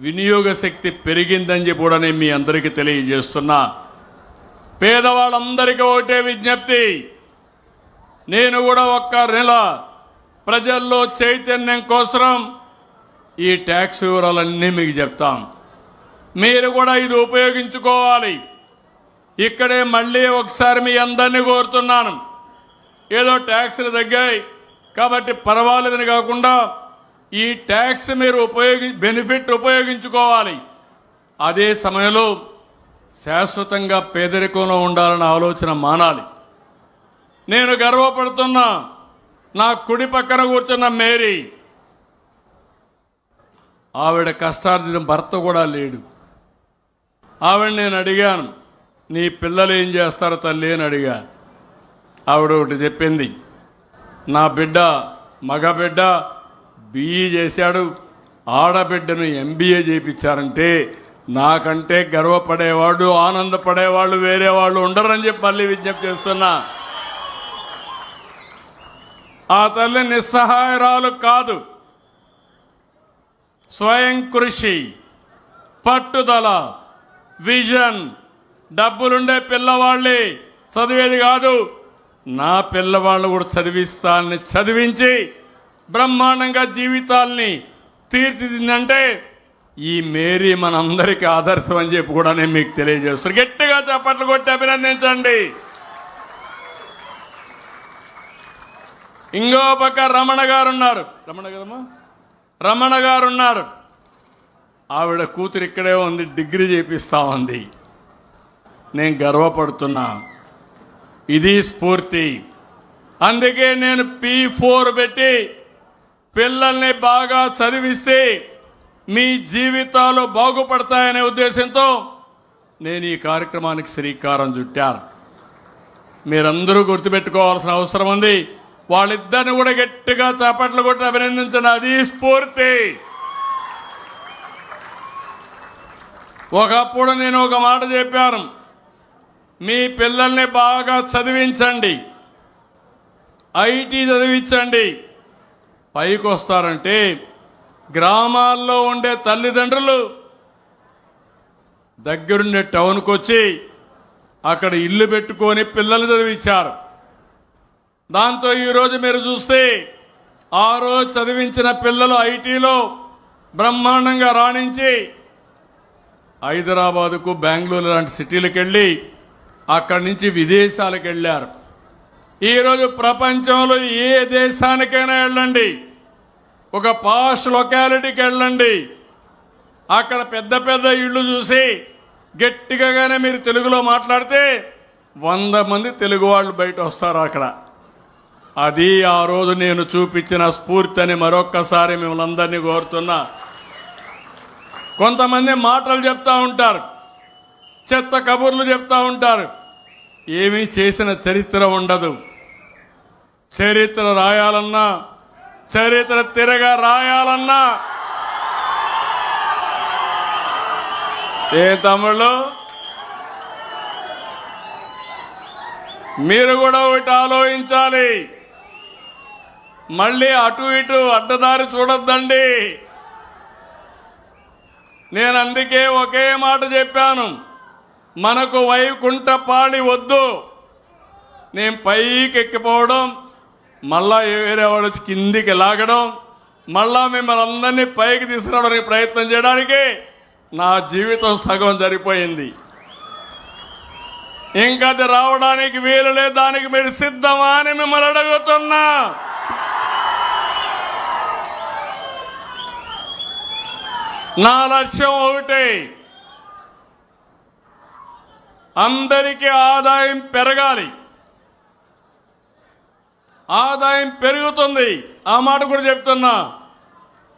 వినియోగ శక్తి పెరిగిందని చెప్పి కూడా నేను మీ అందరికీ తెలియజేస్తున్నా. పేదవాళ్ళందరికీ ఒకటే విజ్ఞప్తి. నేను కూడా ఒక్క నెల ప్రజల్లో చైతన్యం కోసం ఈ ట్యాక్స్ వివరాలన్నీ మీకు చెప్తాం. మీరు కూడా ఇది ఉపయోగించుకోవాలి. ఇక్కడే మళ్ళీ ఒకసారి మీ అందరినీ కోరుతున్నాను. ఏదో ట్యాక్స్లు తగ్గాయి కాబట్టి పర్వాలేదని కాకుండా ఈ ట్యాక్స్ మీరు ఉపయోగి బెనిఫిట్ ఉపయోగించుకోవాలి. అదే సమయంలో శాశ్వతంగా పేదరికంలో ఉండాలన్న ఆలోచన మానాలి. నేను గర్వపడుతున్నా నా కుడి పక్కన కూర్చున్న మేరీ ఆవిడ కష్టార్జిత భర్త కూడా లేడు. ఆవిడ నేను అడిగాను నీ పిల్లలు ఏం చేస్తారు తల్లి? అని అడిగా. ఆవిడ ఒకటి చెప్పింది నా బిడ్డ మగ బిడ్డ బిఈ చేశాడు. ఆడబిడ్డను ఎంబీఏ చేయించారంటే నాకంటే గర్వపడేవాడు ఆనందపడేవాళ్ళు వేరే వాళ్ళు ఉండరని చెప్పి మళ్ళీ విజ్ఞప్తి చేస్తున్నా. ఆ తల్లి నిస్సహాయరాలు కాదు. స్వయం కృషి పట్టుదల విజన్ డబ్బులుండే పిల్లవాళ్ళే. చదివేది కాదు. నా పిల్లవాళ్ళు కూడా చదివిస్తానని చదివించి బ్రహ్మాండంగా జీవితాల్ని తీర్చిదిందంటే ఈ మేరీ మనందరికీ ఆదర్శం అని చెప్పి కూడా నేను మీకు తెలియజేస్తాను గట్టిగా చప్పట్లు కొట్టి అభినందించండి. ఇంకో పక్క రమణ గారు ఉన్నారు రమణ కదమ్మా రమణ గారు ఉన్నారు ఆవిడ కూతురు ఇక్కడే ఉంది డిగ్రీ చేపిస్తా ఉంది. నేను గర్వపడుతున్నా. ఇది స్ఫూర్తి. అందుకే నేను పీ ఫోర్ పెట్టి పిల్లల్ని బాగా చదివిస్తే మీ జీవితాలు బాగుపడతాయనే ఉద్దేశంతో నేను ఈ కార్యక్రమానికి శ్రీకారం చుట్టాను. మీరందరూ గుర్తుపెట్టుకోవాల్సిన అవసరం ఉంది. వాళ్ళిద్దరిని కూడా గట్టిగా చేపట్లు కొట్టి అభినందించండి. అది స్ఫూర్తి. ఒకప్పుడు నేను ఒక మాట చెప్పాను. మీ పిల్లల్ని బాగా చదివించండి. ఐటీ చదివించండి. పైకి వస్తారంటే గ్రామాల్లో ఉండే తల్లిదండ్రులు దగ్గరుండే టౌన్కి వచ్చి అక్కడ ఇల్లు పెట్టుకొని పిల్లలు చదివించారు. దాంతో ఈరోజు మీరు చూస్తే ఆ రోజు చదివించిన పిల్లలు ఐటీలో బ్రహ్మాండంగా రాణించి హైదరాబాదుకు బెంగళూరు లాంటి సిటీలకు వెళ్ళి అక్కడి నుంచి విదేశాలకు వెళ్ళారు ఈరోజు ప్రపంచంలో ఏ దేశానికైనా వెళ్ళండి. ఒక పాష్ లొకాలిటీకి వెళ్ళండి. అక్కడ పెద్ద పెద్ద ఇళ్ళు చూసి గట్టిగానే మీరు తెలుగులో మాట్లాడితే వంద మంది తెలుగు వాళ్ళు బయట వస్తారు అక్కడ. అది ఆ రోజు నేను చూపించిన స్ఫూర్తి అని మరొక్కసారి మిమ్మల్ని అందరినీ కోరుతున్నా. కొంతమంది మాటలు చెప్తా ఉంటారు. చెత్త కబుర్లు చెప్తా ఉంటారు. ఏమీ చేసిన చరిత్ర ఉండదు. చరిత్ర రాయాలన్నా చరిత్ర తిరగా రాయాలన్నా ఏ తమ్ముళ్ళు? మీరు కూడా ఒకటి ఆలోచించాలి. మళ్ళీ అటు ఇటు అడ్డదారి చూడొద్దండి. నేను అందుకే ఒకే మాట చెప్పాను. మనకు వైకుంఠపాణి వద్దు. నేను పైకి ఎక్కిపోవడం మళ్ళా వేరే వాళ్ళు కిందికి లాగడం మళ్ళా మిమ్మల్ని అందరినీ పైకి తీసుకురావడానికి ప్రయత్నం చేయడానికి నా జీవితం సగం సరిపోయింది ఇంకా అది రావడానికి వీలు లేదు దానికి మీరు సిద్ధమా అని మిమ్మల్ని అడుగుతున్నా. నా లక్ష్యం ఒకటే అందరికీ ఆదాయం పెరగాలి. ఆదాయం పెరుగుతుంది. ఆ మాట కూడా చెప్తున్నా.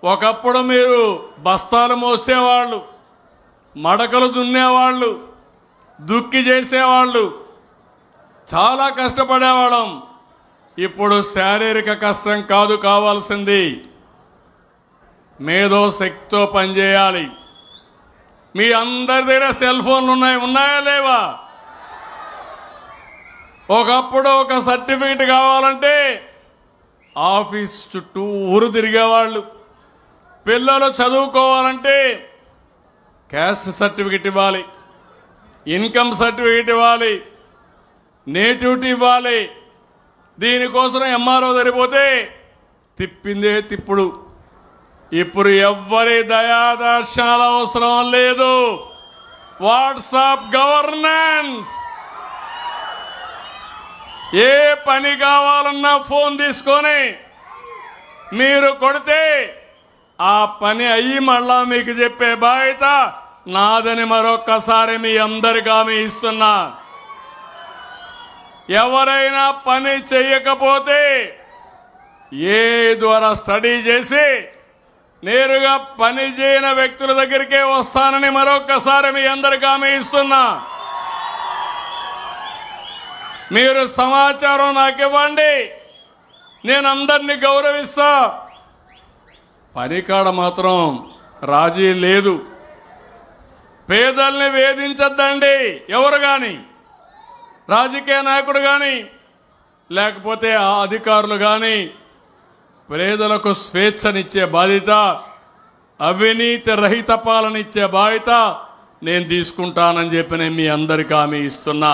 ఒకప్పుడు మీరు బస్తాలు మోసేవాళ్ళు మడకలు దున్నేవాళ్ళు దుక్కి చేసేవాళ్ళు. చాలా కష్టపడేవాళ్ళం. ఇప్పుడు శారీరక కష్టం కాదు కావాల్సింది. మేధో శక్తితో పనిచేయాలి. మీ అందరి దగ్గర సెల్ ఫోన్లు ఉన్నాయి ఉన్నాయా లేవా? ఒకప్పుడు ఒక సర్టిఫికెట్ కావాలంటే ఆఫీస్ చుట్టూ ఊరు తిరిగేవాళ్ళు. పిల్లలు చదువుకోవాలంటే క్యాస్ట్ సర్టిఫికెట్ ఇవ్వాలి. ఇన్కమ్ సర్టిఫికెట్ ఇవ్వాలి. నేటివిటీ ఇవ్వాలి. దీనికోసం ఎంఆర్ఓ సరిపోతే తిప్పిందే తిప్పుడు. ఇప్పుడు ఎవ్వరి దయాదర్శనాల అవసరం లేదు. WhatsApp governance! ఏ పని కావాలన్నా ఫోన్ తీసుకొని మీరు కొడితే ఆ పని అయ్యి మళ్ళా మీకు చెప్పే బాధ్యత నాదని మరొక్కసారి మీ అందరికీ హామీ ఇస్తున్నా. ఎవరైనా పని చెయ్యకపోతే ఏ ద్వారా స్టడీ చేసి నేరుగా పని చేయని వ్యక్తుల దగ్గరికే వస్తానని మరొక్కసారి మీ అందరికీ హామీ ఇస్తున్నా. మీరు సమాచారం నాకు ఇవ్వండి. నేను అందరినీ గౌరవిస్తా. పనికాడ మాత్రం రాజీ లేదు. పేదల్ని వేధించద్దండి ఎవరు కానీ రాజకీయ నాయకుడు కానీ లేకపోతే ఆ అధికారులు కానీ పేదలకు స్వేచ్ఛనిచ్చే బాధ్యత అవినీతి రహిత పాలన ఇచ్చే బాధ్యత నేను తీసుకుంటానని చెప్పి నేను మీ అందరికీ హామీ ఇస్తున్నా.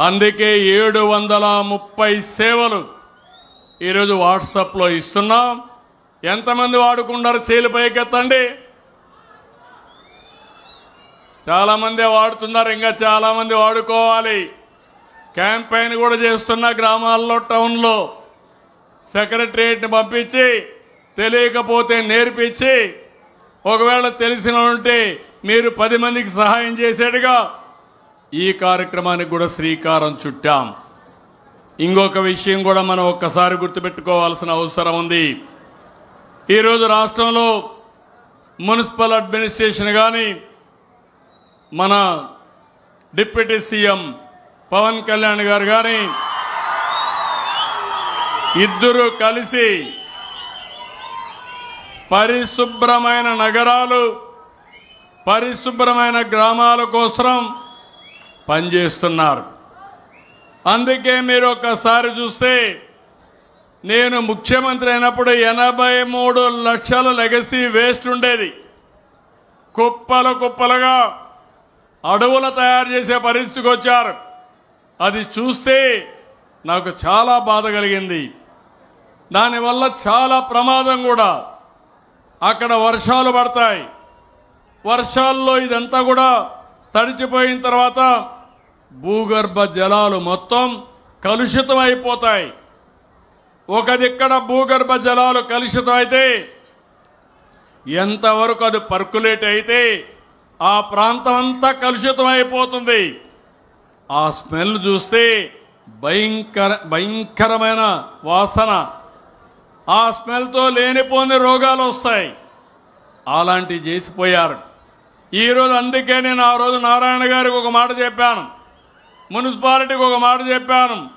అందుకే ఏడు వందల ముప్పై సేవలు ఈరోజు వాట్సాప్లో ఇస్తున్నాం. ఎంతమంది వాడుకున్నారు చేలు పైకెత్తండి? చాలామందే వాడుతున్నారు ఇంకా చాలామంది వాడుకోవాలి. క్యాంపెయిన్ కూడా చేస్తున్న గ్రామాల్లో టౌన్లో. సెక్రటరియట్ని పంపించి తెలియకపోతే నేర్పించి ఒకవేళ తెలిసిన ఉంటే మీరు పది మందికి సహాయం చేసేట్టుగా ఈ కార్యక్రమానికి కూడా శ్రీకారం చుట్టాం. ఇంకొక విషయం కూడా మనం ఒక్కసారి గుర్తుపెట్టుకోవాల్సిన అవసరం ఉంది. ఈరోజు రాష్ట్రంలో మున్సిపల్ అడ్మినిస్ట్రేషన్ కానీ మన డిప్యూటీ సీఎం పవన్ కళ్యాణ్ గారు కానీ ఇద్దరు కలిసి పరిశుభ్రమైన నగరాలు పరిశుభ్రమైన గ్రామాల కోసం పనిచేస్తున్నారు. అందుకే మీరు ఒకసారి చూస్తే నేను ముఖ్యమంత్రి అయినప్పుడు ఎనభై మూడు లక్షల లెగసీ వేస్ట్ ఉండేది. కుప్పలు కుప్పలుగా అడవులు తయారు చేసే పరిస్థితికి వచ్చారు. అది చూస్తే నాకు చాలా బాధ కలిగింది. దానివల్ల చాలా ప్రమాదం కూడా. అక్కడ వర్షాలు పడతాయి. వర్షాల్లో ఇదంతా కూడా తడిచిపోయిన తర్వాత భూగర్భ జలాలు మొత్తం కలుషితం అయిపోతాయి ఒక దిక్కడ భూగర్భ జలాలు కలుషితం అయితే ఎంతవరకు అది పర్కులేట్ అయితే ఆ ప్రాంతం అంతా కలుషితం అయిపోతుంది ఆ స్మెల్ చూస్తే భయంకర భయంకరమైన వాసన. ఆ స్మెల్తో లేనిపోని రోగాలు వస్తాయి. అలాంటివి చేసిపోయారు. ఈరోజు అందుకే నేను ఆ రోజు నారాయణ గారికి ఒక మాట చెప్పాను. మున్సిపాలిటీకి ఒక మాట చెప్పాను.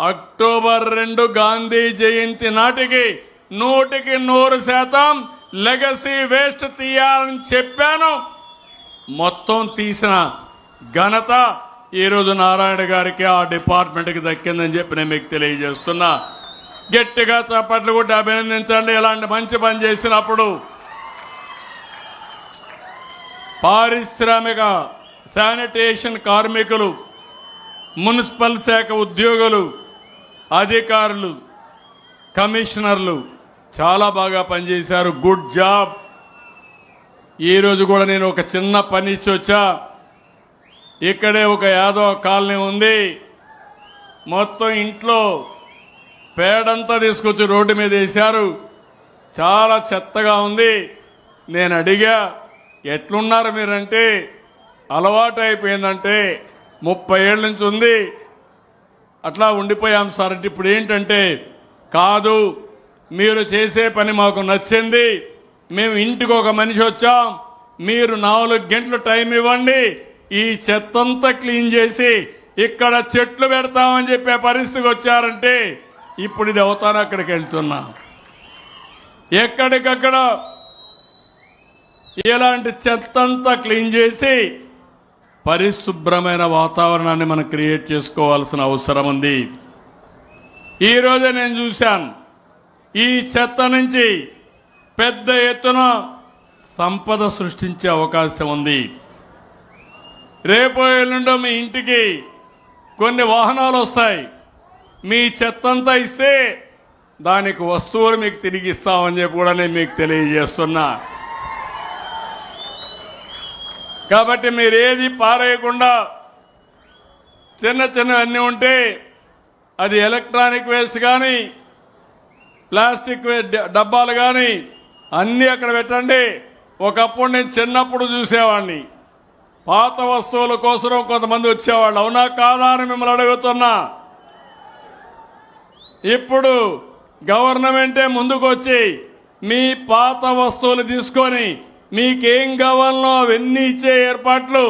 అక్టోబర్ రెండు గాంధీ జయంతి నాటికి నూటికి నూరు శాతం లెగసీ వేస్ట్ తీయాలని చెప్పాను. మొత్తం తీసిన ఘనత ఈరోజు నారాయణ గారికి ఆ డిపార్ట్మెంట్కి దక్కిందని చెప్పి నేను మీకు తెలియజేస్తున్నా. గట్టిగా చప్పట్లు కొట్టి అభినందించండి. ఇలాంటి మంచి పని చేసినప్పుడు పారిశ్రామిక శానిటేషన్ కార్మికులు మున్సిపల్ శాఖ ఉద్యోగులు అధికారులు కమిషనర్లు చాలా బాగా పనిచేశారు. Good job. ఈరోజు కూడా నేను ఒక చిన్న పని ఇచ్చి వచ్చా. ఇక్కడే ఒక యాదవ కాలనీ ఉంది. మొత్తం ఇంట్లో పేడంతా తీసుకొచ్చి రోడ్డు మీద వేశారు. చాలా చెత్తగా ఉంది. నేను అడిగా ఎట్లున్నారు మీరంటే అలవాటు అయిపోయిందంటే ముప్పై ఏళ్ళ నుంచి ఉంది. అట్లా ఉండిపోయాం సార్. అంటే ఇప్పుడు ఏంటంటే కాదు మీరు చేసే పని మాకు నచ్చింది. మేము ఇంటికి ఒక మనిషి వచ్చాం. మీరు నాలుగు గంటలు టైం ఇవ్వండి. ఈ చెత్తంతా క్లీన్ చేసి ఇక్కడ చెట్లు పెడతామని చెప్పే పరిస్థితికి వచ్చారంటే ఇప్పుడు ఇది అవుతాను అక్కడికి వెళ్తున్నా. ఎక్కడికక్కడ ఇలాంటి చెత్తంతా క్లీన్ చేసి పరిశుభ్రమైన వాతావరణాన్ని మనం క్రియేట్ చేసుకోవాల్సిన అవసరం ఉంది. ఈరోజే నేను చూశాను. ఈ చెత్త నుంచి పెద్ద ఎత్తున సంపద సృష్టించే అవకాశం ఉంది. రేపు ఎల్లుండో మీ ఇంటికి కొన్ని వాహనాలు వస్తాయి. మీ చెత్తంతా ఇస్తే దానికి వస్తువులు మీకు తిరిగి ఇస్తామని చెప్పి కూడా నేను మీకు తెలియజేస్తున్నా. కాబట్టి మీరు ఏది పారేయకుండా చిన్న చిన్న అన్నీ ఉంటే అది ఎలక్ట్రానిక్ వేస్ట్ కానీ ప్లాస్టిక్ డబ్బాలు కానీ అన్నీ అక్కడ పెట్టండి. ఒకప్పుడు నేను చిన్నప్పుడు చూసేవాడిని పాత వస్తువుల కోసం కొంతమంది వచ్చేవాళ్ళు. అవునా కాదా అని మిమ్మల్ని అడుగుతున్నా. ఇప్పుడు గవర్నమెంటే ముందుకు వచ్చి మీ పాత వస్తువులు తీసుకొని మీకేం కావాలనో అవన్నీ ఇచ్చే ఏర్పాట్లు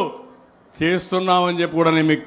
చేస్తున్నామని చెప్పి కూడా నేను మీకు